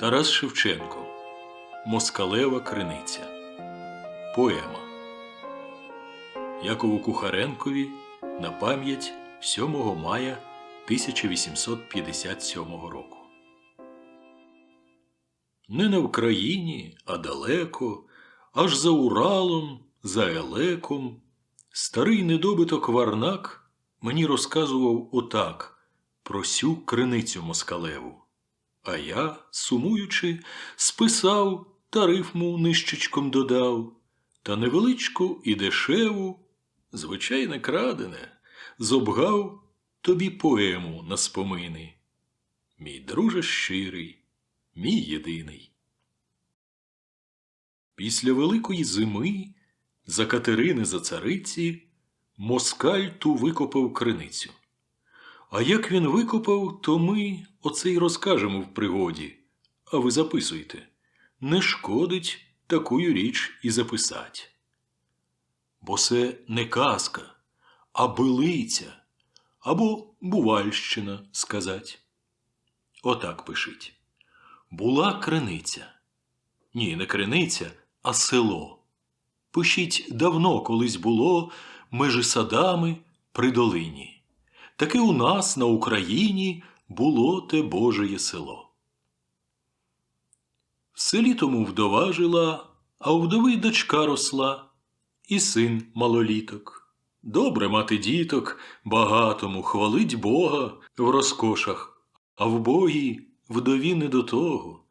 Тарас Шевченко Москалева криниця Поема Якову Кухаренкові на пам'ять 7 мая 1857 року. Не на Вкраїні, а далеко, аж за Уралом, за Елеком, старий недобиток Варнак мені розказував отак про сю криницю москалеву. А я, сумуючи, списав та рифму нищечком додав, та невеличку і дешеву, звичайне крадене, зобгав тобі поему на спомини. Мій друже щирий, мій єдиний. Після великої зими за Катерини за цариці москаль ту викопав криницю. А як він викопав, то ми оце й розкажемо в пригоді. А ви записуйте. Не шкодить такую річ і записать. Бо це не казка, а билиця або бувальщина сказать. Отак пишіть. Була криниця. Ні, не криниця, а село. Пишіть давно колись було межи садами при долині. Таки у нас на Україні було те Божеє село. В селі тому вдова жила, а у вдови дочка росла, і син малоліток. Добре мати діток, багатому хвалить Бога в розкошах, а в Богі вдові не до того,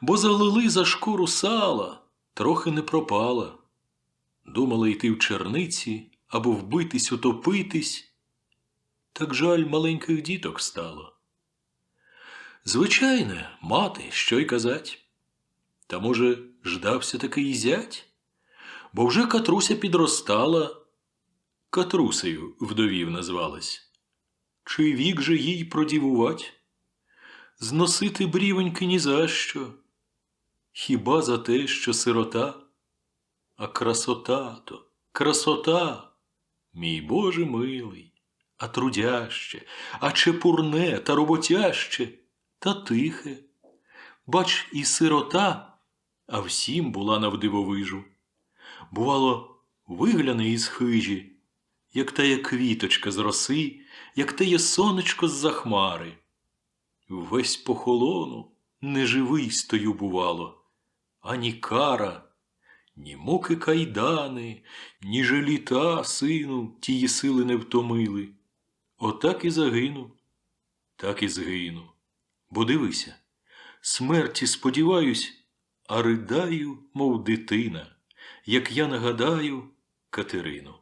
бо залили за шкуру сала, трохи не пропала. Думала йти в черниці або вбитись, утопитись. Так жаль маленьких діток стало. Звичайне, мати, що й казать. Та, може, ждався такий зять? Бо вже Катруся підростала, Катрусею вдовів назвалась. Чи вік же їй продівувать? Зносити брівоньки ні за що. Хіба за те, що сирота? А красота то, красота, мій Боже милий а трудяще, а чепурне та роботяще та тихе. Бач, і сирота, а всім була навдивовижу. Бувало, вигляне із хижі, як тая квіточка з роси, як теє сонечко з за хмари. Весь похолону неживий стою, бувало, ані кара, ні муки кайдани, ні жаліта, сину, тії сили не втомили. Отак і загину, так і згину. Бо дивися, смерті сподіваюсь, а ридаю, мов дитина, як я нагадаю Катерину.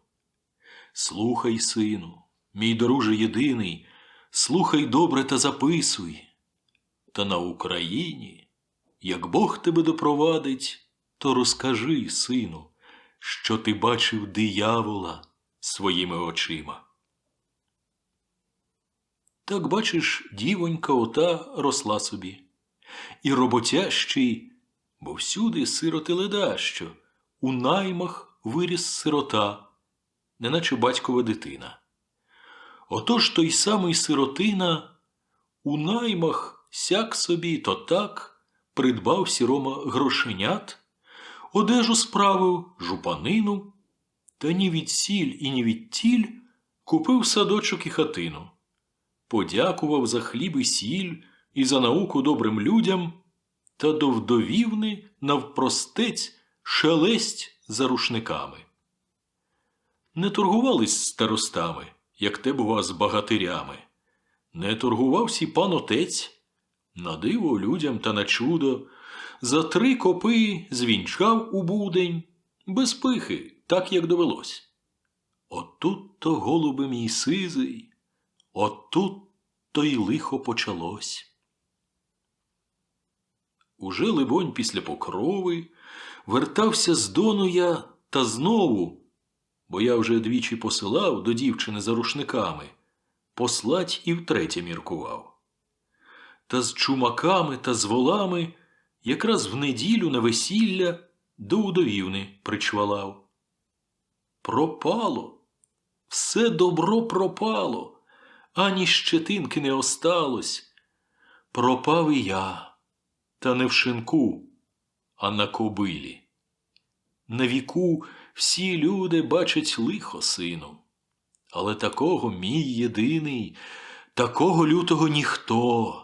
Слухай, сину, мій друже єдиний, слухай добре та записуй. Та на Україні, як Бог тебе допровадить, то розкажи, сину, що ти бачив диявола своїми очима. Так, бачиш, дівонька ота росла собі. І роботящий, бо всюди сироти ледащо, у наймах виріс сирота, неначе батькова дитина. Отож той самий сиротина у наймах сяк собі то так придбав сірома грошенят, одежу справив жупанину, та ні від сіль і ні від тіль купив садочок і хатину подякував за хліб і сіль і за науку добрим людям, та до вдовівни навпростець шелесть за рушниками. Не торгувались старостами, як те бува з багатирями. Не торгувався пан отець, на диво людям та на чудо, за три копи звінчав у будень, без пихи, так як довелось. Отут то голуби мій сизий, Отут то й лихо почалось. Уже, либонь, після покрови вертався з дону я та знову, бо я вже двічі посилав до дівчини за рушниками, послать і втретє міркував. Та з чумаками та з волами якраз в неділю на весілля до удовівни причвалав. Пропало, все добро пропало ані щетинки не осталось. Пропав і я, та не в шинку, а на кобилі. На віку всі люди бачать лихо сину, але такого мій єдиний, такого лютого ніхто,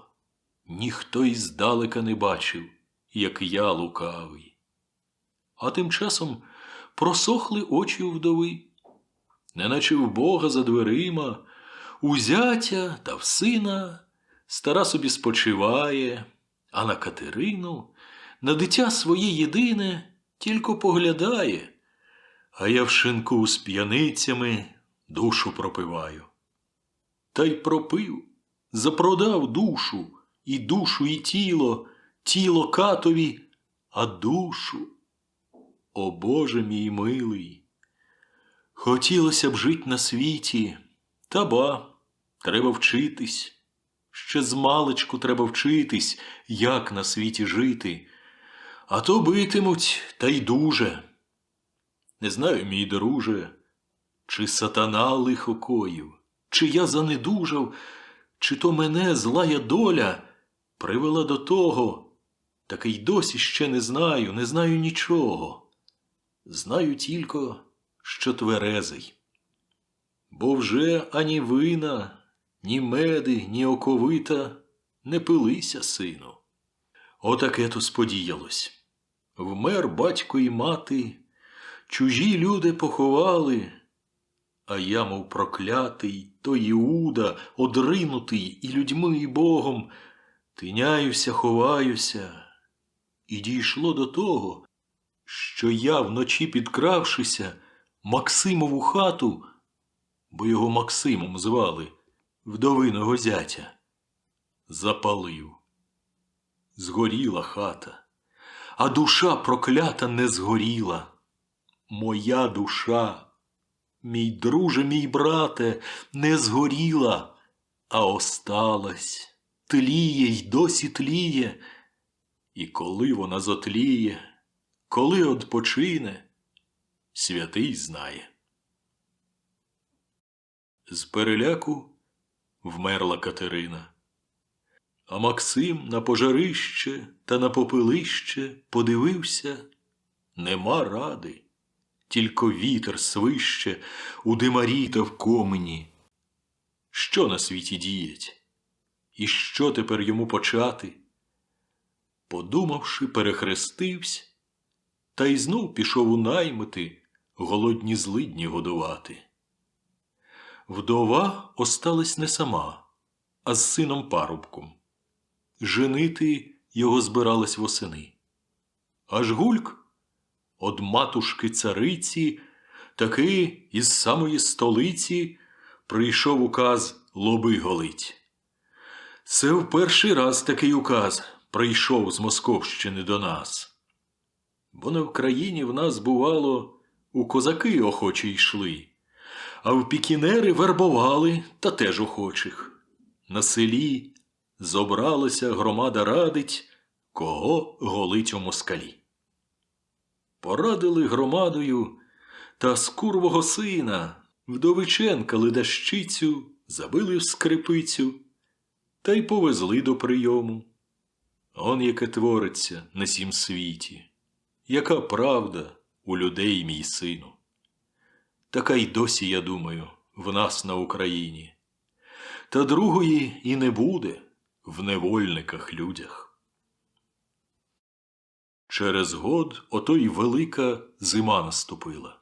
ніхто й здалека не бачив, як я лукавий. А тим часом просохли очі вдови, неначе в Бога за дверима, у зятя та в сина стара собі спочиває, а на Катерину, на дитя своє єдине, тільки поглядає, а я в шинку з п'яницями душу пропиваю. Та й пропив, запродав душу, і душу, і тіло, тіло катові, а душу. О Боже мій милий! Хотілося б жить на світі, та ба, треба вчитись. Ще з маличку треба вчитись, як на світі жити, а то битимуть, та й дуже. Не знаю, мій друже, чи сатана лихокоїв, чи я занедужав, чи то мене злая доля привела до того, таки й досі ще не знаю, не знаю нічого. Знаю тільки, що тверезий. Бо вже ані вина, ні меди, ні оковита не пилися, сину. Отаке то сподіялось. Вмер батько і мати, чужі люди поховали, а я, мов проклятий, то Іуда, одринутий і людьми, і Богом, тиняюся, ховаюся. І дійшло до того, що я, вночі підкравшися, Максимову хату, бо його Максимом звали, вдовиного зятя, запалив. Згоріла хата, а душа проклята не згоріла. Моя душа, мій друже, мій брате, не згоріла, а осталась, тліє й досі тліє. І коли вона зотліє, коли odpoczyне, святий знає. З переляку вмерла Катерина. А Максим на пожарище та на попелище подивився нема ради, тільки вітер свище у димарі та в комені. Що на світі діять? І що тепер йому почати? Подумавши, перехрестився, та й знов пішов у наймити голодні злидні годувати. Вдова осталась не сама, а з сином парубком. Женити його збиралась восени. Аж гульк од матушки цариці, таки із самої столиці прийшов указ лоби голить. Це в перший раз такий указ прийшов з Московщини до нас. Бо на Вкраїні в нас, бувало, у козаки охочі йшли, а в пікінери вербували та теж охочих. На селі зобралася громада радить, кого голить у москалі. Порадили громадою та скурвого сина вдовиченка ледащицю забили в скрипицю та й повезли до прийому. Он яке твориться на сім світі, яка правда у людей, мій сину. Така й досі, я думаю, в нас на Україні. Та другої і не буде в невольниках людях. Через год ото й велика зима наступила.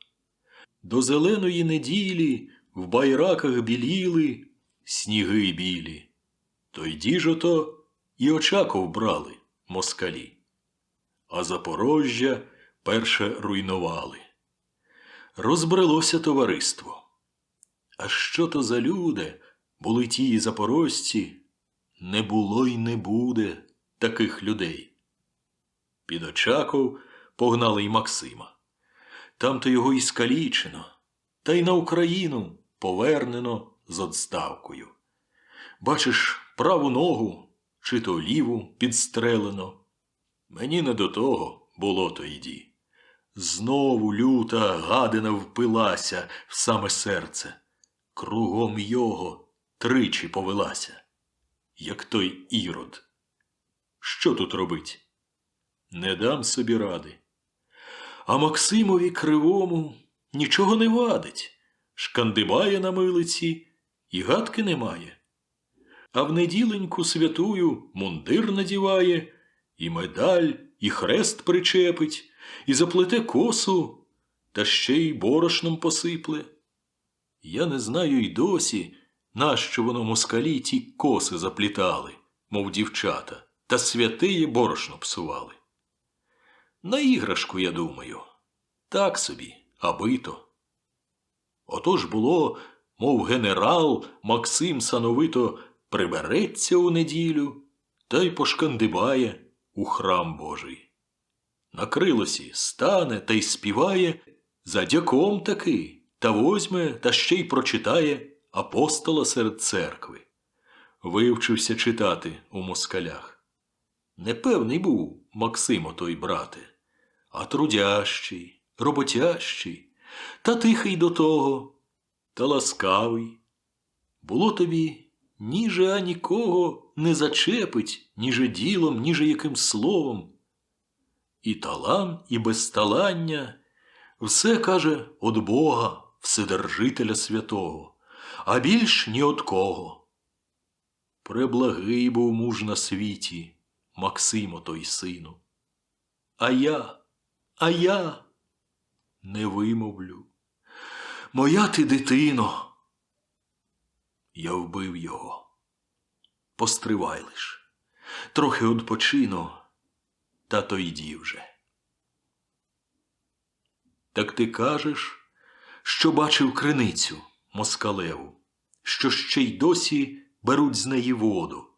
До зеленої неділі в байраках біліли сніги білі. Тойді ж ото і Очаков брали москалі, а Запорожжя перше руйнували. Розбрелося товариство. А що то за люди були ті запорожці? Не було й не буде таких людей. Під Очаков погнали й Максима. Там то його і скалічено, та й на Україну повернено з odставкою. Бачиш, праву ногу чи то ліву підстрелено. Мені не до того було то йді. Знову люта гадина впилася в саме серце. Кругом його тричі повелася, як той ірод. Що тут робить? не дам собі ради. А Максимові кривому нічого не вадить, шкандибає на милиці і гадки немає. А в неділеньку святую мундир надіває, і медаль, і хрест причепить, і заплете косу, та ще й борошном посипле. Я не знаю й досі, нащо воно москалі ті коси заплітали, мов дівчата, та святиє борошно псували. На іграшку, я думаю, так собі, аби то. Отож було, мов генерал Максим сановито прибереться у неділю та й пошкандибає у храм Божий. На крилосі стане та й співає за дяком таки, та возьме та ще й прочитає апостола серед церкви. Вивчився читати у москалях. Непевний був Максимо той брате, а трудящий, роботящий, та тихий до того, та ласкавий. Було тобі ніже а нікого не зачепить, ніже ділом, ніже яким словом. І талант, і безталання все каже од Бога, Вседержителя святого, а більш ні од кого. Преблагий був муж на світі, Максимо той сину. А я, а я не вимовлю. Моя ти дитино. Я вбив його. Постривай лиш, трохи odpoчину, та то йді вже. Так ти кажеш, що бачив криницю москалеву, що ще й досі беруть з неї воду.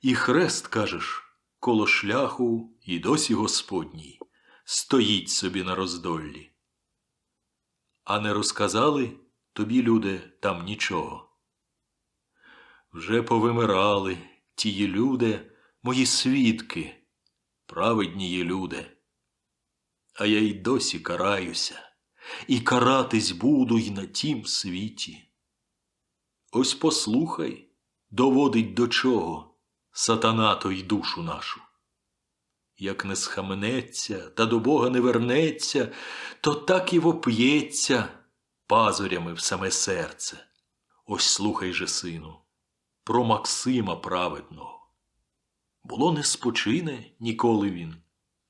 І хрест, кажеш, коло шляху і досі Господній стоїть собі на роздоллі. А не розказали тобі, люди, там нічого. Вже повимирали тії люди, мої свідки, праведнії люди. А я й досі караюся, і каратись буду й на тім світі. Ось послухай, доводить до чого сатана той душу нашу. Як не схаменеться та до Бога не вернеться, то так і воп'ється пазурями в саме серце. Ось слухай же, сину, про Максима праведного. Було не спочине ніколи він,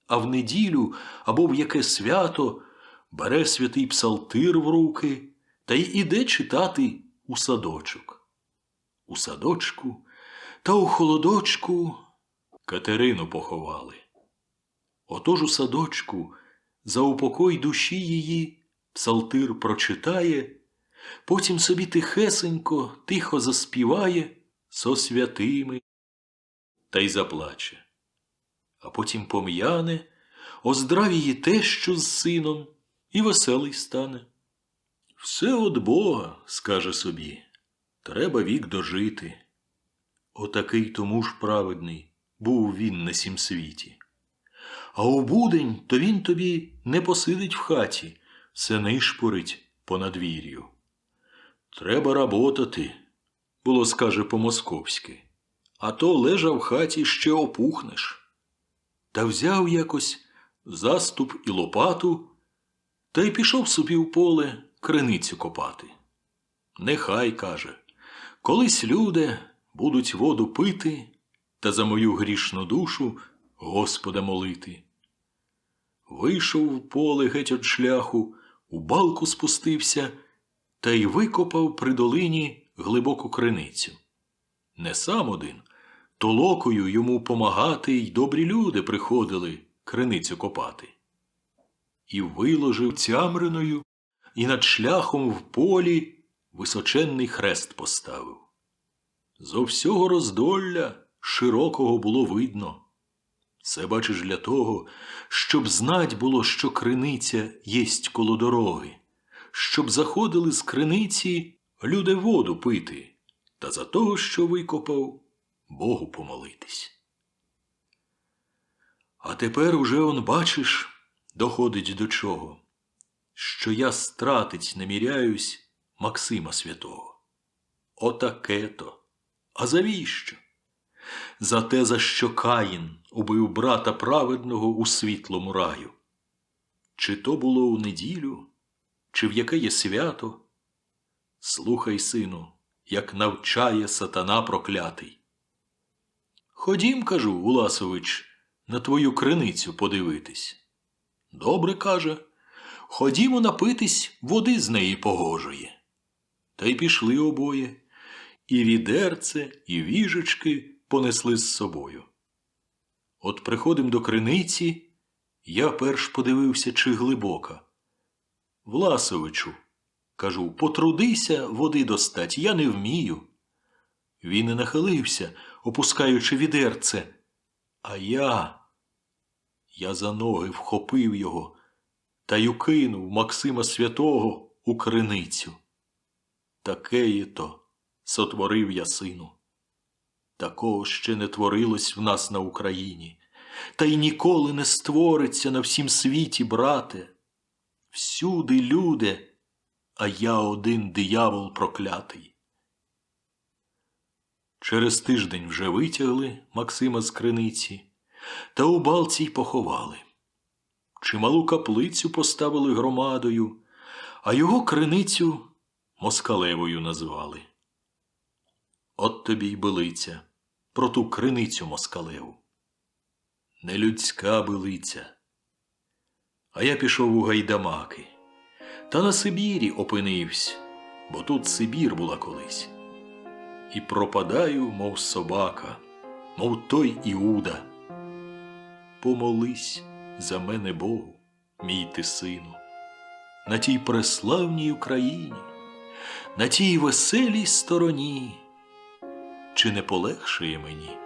а в неділю або в яке свято бере святий псалтир в руки та й іде читати у садочок. У садочку та у холодочку Катерину поховали. Отож у садочку за упокой душі її псалтир прочитає, потім собі тихесенько, тихо заспіває со святими та й заплаче. А потім пом'яне, оздравіє тещу з сином і веселий стане. Все од Бога, скаже собі, треба вік дожити. Отакий тому ж праведний був він на сім світі. А у будень то він тобі не посидить в хаті, все нишпорить по надвір'ю. Треба работати, було скаже по-московськи, а то лежа в хаті ще опухнеш. Та взяв якось заступ і лопату та й пішов собі в поле криницю копати. Нехай каже, колись люди будуть воду пити та за мою грішну душу Господа молити. Вийшов в поле геть од шляху, у балку спустився та й викопав при долині глибоку криницю. Не сам один, толокою йому помагати й добрі люди приходили криницю копати. І виложив цямриною, і над шляхом в полі височенний хрест поставив. Зо всього роздолля широкого було видно. Це бачиш для того, щоб знать було, що криниця єсть коло дороги, щоб заходили з криниці люди воду пити, та за того, що викопав, Богу помолитись. А тепер уже он, бачиш, доходить до чого, що я стратить наміряюсь Максима Святого. Отаке то. А завіщо? за те, за що Каїн убив брата праведного у світлому раю. Чи то було у неділю, чи в яке є свято? Слухай, сину, як навчає сатана проклятий. Ходім, кажу, Уласович, на твою криницю подивитись. Добре, каже, ходімо напитись води з неї погожої. Та й пішли обоє, і відерце, і віжечки понесли з собою. От приходим до криниці, я перш подивився, чи глибока. Власовичу, кажу, потрудися води достать, я не вмію. Він і нахилився, опускаючи відерце. А я. Я за ноги вхопив його та й укинув Максима Святого у криницю. Такеє то сотворив я сину. Такого ще не творилось в нас на Україні, та й ніколи не створиться на всім світі, брате. Всюди люди, а я один диявол проклятий. Через тиждень вже витягли Максима з криниці та у балці й поховали. Чималу каплицю поставили громадою, а його криницю москалевою назвали. От тобі й билиця про ту криницю москалеву. Не людська билиця. А я пішов у гайдамаки, та на Сибірі опинився, бо тут Сибір була колись. І пропадаю, мов собака, мов той Іуда. Помолись за мене Богу, мій ти сину, на тій преславній Україні, на тій веселій стороні, чи не полегшає мені?